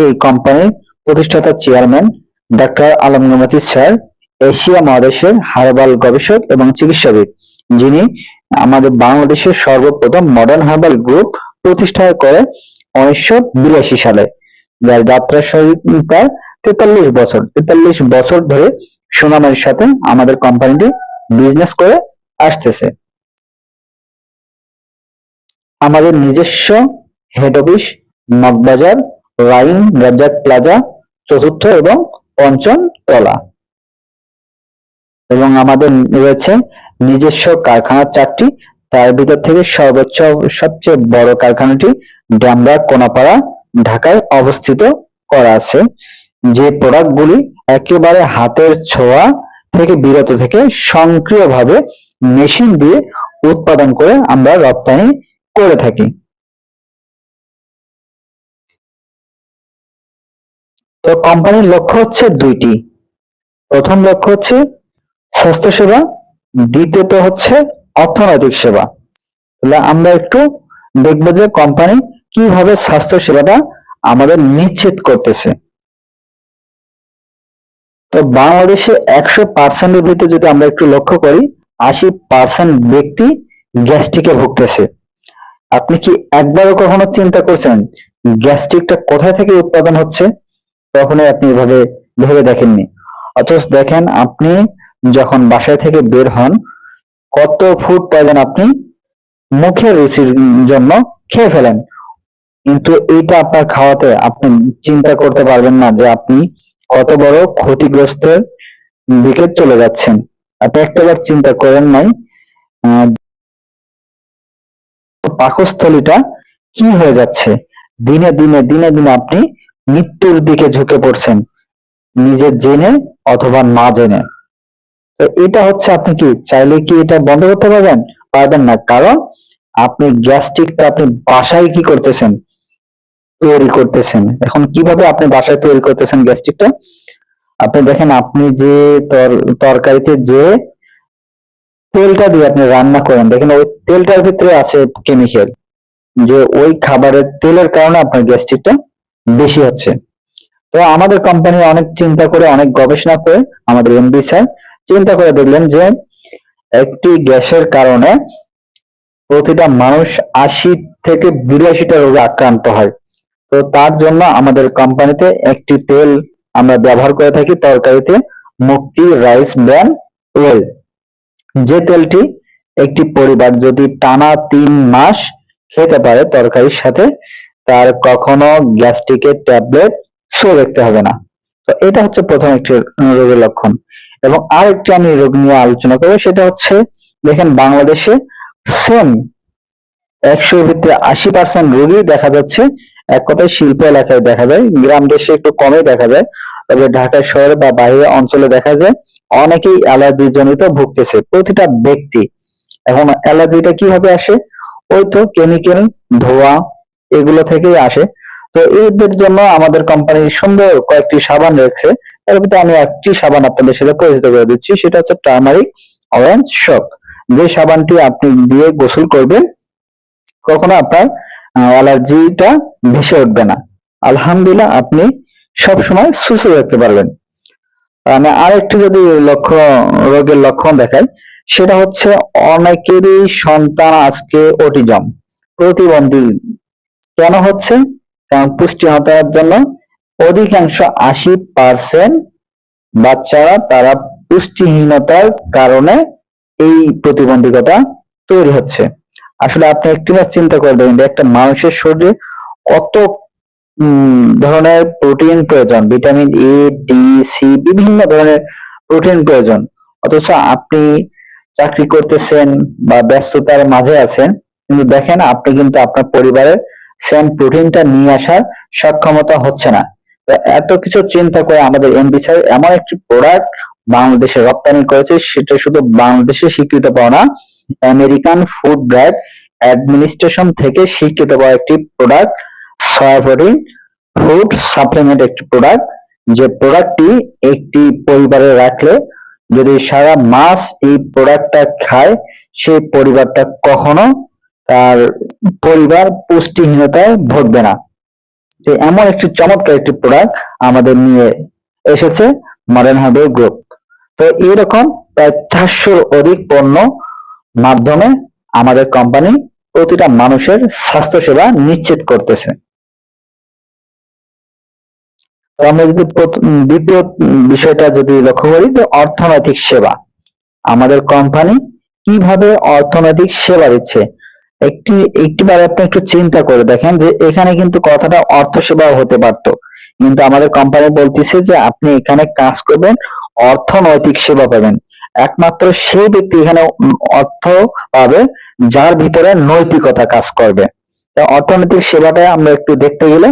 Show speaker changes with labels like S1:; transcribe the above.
S1: এই কোম্পানির প্রতিষ্ঠাতা chairman doctor Alam Namati sir, Asia মহাদেশের হার্বাল গবেষক এবং চিকিৎসাবিদ, যিনি আমাদের বাংলাদেশের সর্বপ্রথম মডার্ন হার্বাল গ্রুপ প্রতিষ্ঠা করে উনিশশো বিরাশি সালে। যার যাত্রা প্রায় তেতাল্লিশ বছর। তেতাল্লিশ বছর ধরে সুনামের সাথে আমাদের কোম্পানিটি বিজনেস করে আসতেছে। আমাদের নিজস্ব হেড অফিস মগবাজার রাইন রাজ্জাক প্লাজা, চতুর্থ এবং পঞ্চম তলা। এবং আমাদের রয়েছে নিজস্ব কারখানা চারটি। তার ভিতর থেকে সর্বোচ্চ, সবচেয়ে বড় কারখানাটি ডামরা কোনাপাড়া, ঢাকায় অবস্থিত করা আছে। যে প্রোডাক্টগুলি একেবারে হাতের ছোঁয়া থেকে বিরত থেকে সক্রিয়ভাবে মেশিন দিয়ে উৎপাদন করে আমরা রপ্তানি করে থাকি। তো কোম্পানির লক্ষ্য হচ্ছে দুইটি। প্রথম লক্ষ্য হচ্ছে স্বাস্থ্যসেবা দ্বিতীয়ত হচ্ছে অর্থনৈতিক সেবা। তাহলে আমরা একটু দেখব যে কোম্পানি কীভাবে স্বাস্থ্য সেবাটা আমাদের নিশ্চিত করতেছে। তো বাংলাদেশে একশো পার্সেন্টের ভিতরে যদি আমরা একটু লক্ষ্য করি, আশি পার্সেন্ট ব্যক্তি গ্যাস্ট্রিকে ভুগতেছে। আপনি কি একবারও কখনো চিন্তা করছেন, গ্যাস্ট্রিকটা কোথায় থেকে উৎপাদন হচ্ছে? কখনোই আপনি এভাবে ভেবে দেখেননি। অথচ দেখেন আপনি যখন বাসায় থেকে বের হন, কত ফুড পয়জন আপনি মুখের রুচির জন্য খেয়ে ফেলেন। কিন্তু এইটা আপনার খাওয়াতে আপনি চিন্তা করতে পারবেন না যে আপনি কত বড় ক্ষতিগ্রস্তের দিকে চলে যাচ্ছেন। আপনি একটাবার চিন্তা করেন নাই পাকস্থলীটা কি হয়ে যাচ্ছে? দিনে দিনে দিনে দিনে আপনি মৃত্যুর দিকে ঝুঁকে পড়ছেন। নিজে জেনে অথবা না জেনে। তো এটা হচ্ছে আপনি কি, চাইলে কি এটা বন্ধ করতে পারবেন? পারবেন না। কারণ আপনি গ্যাস্ট্রিকটা আপনি বাসায় কি করতেছেন? তৈরি করতেছেন। এখন কীভাবে আপনি বাসায় তৈরি করতেছেন গ্যাস্ট্রিকটা? আপনি দেখেন, আপনি যে তর- তরকারিতে যে তেলটা দিয়ে আপনি রান্না করেন, দেখেন ওই তেলটার ভিতরে আছে কেমিক্যাল যে ওই খাবারের তেলের কারণে আপনার গ্যাস্ট্রিকটা বেশি হচ্ছে। তো আমাদের কোম্পানি অনেক চিন্তা করে, অনেক গবেষণা করে, আমাদের এমডি স্যার চিন্তা করে দেখলেন যে একটি গ্যাসের কারণে প্রতিটা মানুষ আশি থেকে বিরাশিটা রোগে আক্রান্ত হয়। তো তার জন্য আমাদের কোম্পানিতে একটি তেল আমরা ব্যবহার করে থাকি, তরকারিতে মুক্তি রাইস ব্র্যান্ড ওয়েল। যে তেলটি একটি পরিবার যদি টানা তিন মাস খেতে পারে তরকারির সাথে তার কখনো গ্যাস্ট্রিকের ট্যাবলেট শো দেখতে হবে না। তো এটা হচ্ছে প্রথম একটি রোগের লক্ষণ। এবং আরেকটি আমি রোগ নিয়ে আলোচনা করব, সেটা হচ্ছে দেখেন বাংলাদেশে সেম একশোর ভিতরে আশি পার্সেন্ট রোগী দেখা যাচ্ছে। এক কথায় শিল্প এলাকায় দেখা যায়, গ্রাম দেশে একটু কমই দেখা যায়। তবে ঢাকা শহরে বা বাইরে অঞ্চলে দেখা যায়, অনেকেই অ্যালার্জি জনিত ভুগতেছে। প্রতিটা ব্যক্তি এখন অ্যালার্জিটা কীভাবে আসে? ওই তো কেমিক্যাল ধোঁয়া এগুলো থেকেই আসে। তো এদের জন্য আমাদের কোম্পানি সুন্দর কয়েকটি সাবান রেখেছে এর ভিতরে আমি একটি সাবান আপনাদের সাথে পরিচিত করে দিচ্ছি। সেটা হচ্ছে টার্মারিক অরেঞ্জ শক যে সাবানটি আপনি দিয়ে গোসল করবেন, কখনো আপনার অ্যালার্জিটা ভেসে উঠবে না। আলহামদুলিল্লাহ, আপনি সব সময় সুস্থ থাকতে পারবেন। মানে আরেকটি যদি লক্ষ্য, রোগের লক্ষণ দেখায় সেটা হচ্ছে অনেকেরই সন্তান আজকে অটিজম, প্রতিবন্ধী কেন হচ্ছে? কারণ পুষ্টিহীনতার জন্য অধিকাংশ আশি পার্সেন্ট বাচ্চারা তারা পুষ্টিহীনতার কারণে এই প্রতিবন্ধকতা তৈরি হচ্ছে। আসলে আপনি একটিবার চিন্তা করে দেখবেন যে একটা মানুষের শরীরে কত ধরনের প্রোটিন প্রয়োজন। ভিটামিন এ ডি সি বিভিন্ন ধরনের প্রোটিন প্রয়োজন। অথচ আপনি চাকরি করতেছেন বা ব্যস্ততার মাঝে আছেন, কিন্তু দেখেন আপনি কিন্তু আপনার পরিবারের সেম প্রোটিনটা নিয়ে আসার সক্ষমতা হচ্ছে না। এত কিছু চিন্তা করে আমাদের এমবি স্যার এমন একটি প্রোডাক্ট বাংলাদেশে রপ্তানি করেছে, সেটা শুধু বাংলাদেশে স্বীকৃত পাওয়া না আমেরিকান ফুড ব্র্যাড অ্যাডমিনিস্ট্রেশন থেকে স্বীকৃত পাওয়া একটি product soya protein food supplement একটি প্রোডাক্ট যে প্রোডাক্টটি একটি পরিবারে রাখলে যদি সারা মাস এই প্রোডাক্টটা খায়, সেই পরিবারটা কখনো তার পরিবার পুষ্টিহীনতায় ভুগবে না। যে এমন একটি চমৎকার একটি প্রোডাক্ট আমাদের নিয়ে এসেছে মডার্ন হার্ডওয়্যার গ্রুপ তো এরকম প্রায় চারশোর অধিক পণ্য মাধ্যমে আমাদের কোম্পানি প্রতিটা মানুষের স্বাস্থ্য সেবা নিশ্চিত করতেছে। আমরা যদি দ্বিতীয় বিষয়টা যদি লক্ষ্য করি যে অর্থনৈতিক সেবা। আমাদের কোম্পানি কীভাবে অর্থনৈতিক সেবা দিচ্ছে? একটি, একটিবার আপনি একটু চিন্তা করে দেখেন যে এখানে কিন্তু কথাটা অর্থ সেবাও হতে পারতো। কিন্তু আমাদের কোম্পানি বলতেছে যে আপনি এখানে কাজ করবেন, অর্থনৈতিক সেবা পাবেন। একমাত্র সেই ব্যক্তি এখানে অর্থ পাবে যার ভিতরে নৈতিকতা কাজ করবে। অর্থনৈতিক সেবাটা আমরা একটু দেখতে গেলে